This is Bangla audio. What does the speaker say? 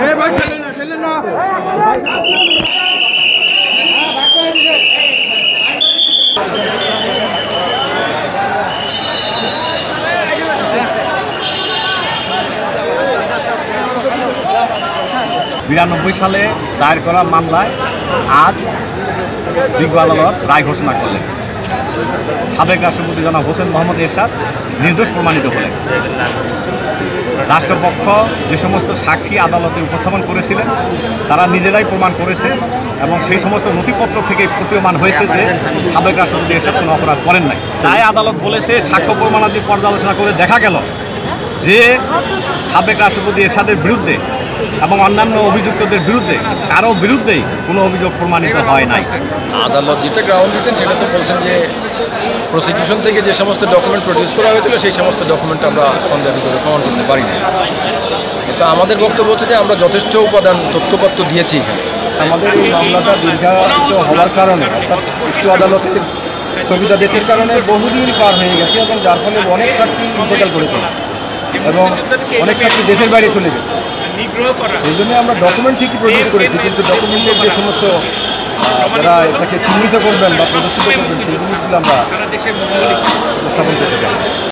اے بھائی کھیلنا کھیلنا বিরানব্বই সালে দায়ের করা মামলায় আজ বিজ্ঞ আদালত রায় ঘোষণা করলেন। সাবেক রাষ্ট্রপতি জনাব হোসেন মোহাম্মদ এরশাদ নির্দোষ প্রমাণিত হলেন। রাষ্ট্রপক্ষ যে সমস্ত সাক্ষী আদালতে উপস্থাপন করেছিলেন, তারা নিজেরাই প্রমাণ করেছে এবং সেই সমস্ত নথিপত্র থেকে প্রতীয়মান হয়েছে যে সাবেক রাষ্ট্রপতি এরশাদ কোনো অপরাধ করেন নাই। তাই আদালত বলেছে, সাক্ষ্য প্রমাণাদি পর্যালোচনা করে দেখা গেল যে সাবেক রাষ্ট্রপতি এরশাদের বিরুদ্ধে এবং অন্যান্য অভিযুক্তদের বিরুদ্ধে কারও বিরুদ্ধেই কোনো অভিযোগ প্রমাণিত হয় নাই। আদালত যেটা গ্রাউন্ড দিয়েছেন সেটা তো বলছেন যে প্রসিকিউশন থেকে যে সমস্ত ডকুমেন্ট প্রডিউস করা হয়েছিল সেই সমস্ত ডকুমেন্ট আমরা সন্দেহ করে প্রমাণ করতে পারি না কিন্তু আমাদের বক্তব্য হচ্ছে যে আমরা যথেষ্ট উপাদান তথ্যপত্র দিয়েছি এখানে। আমাদের এই মামলাটা দীর্ঘায়িত হওয়ার কারণে অর্থাৎ উচ্চ আদালতের দেশের কারণে বহুদিন পার হয়ে গেছে এবং যার ফলে অনেক সাক্ষী ইন্তেকাল করেছে। এবং অনেক সাক্ষী দেশের বাইরে চলে গেছে এই জন্য আমরা ডকুমেন্ট ঠিকই প্রডিউস করেছি কিন্তু ডকুমেন্টের যে সমস্ত যারা এটাকে চিহ্নিত করবেন বা প্রদর্শিত করবেন সেই জিনিসগুলো আমরা উপস্থাপন করতে চাই।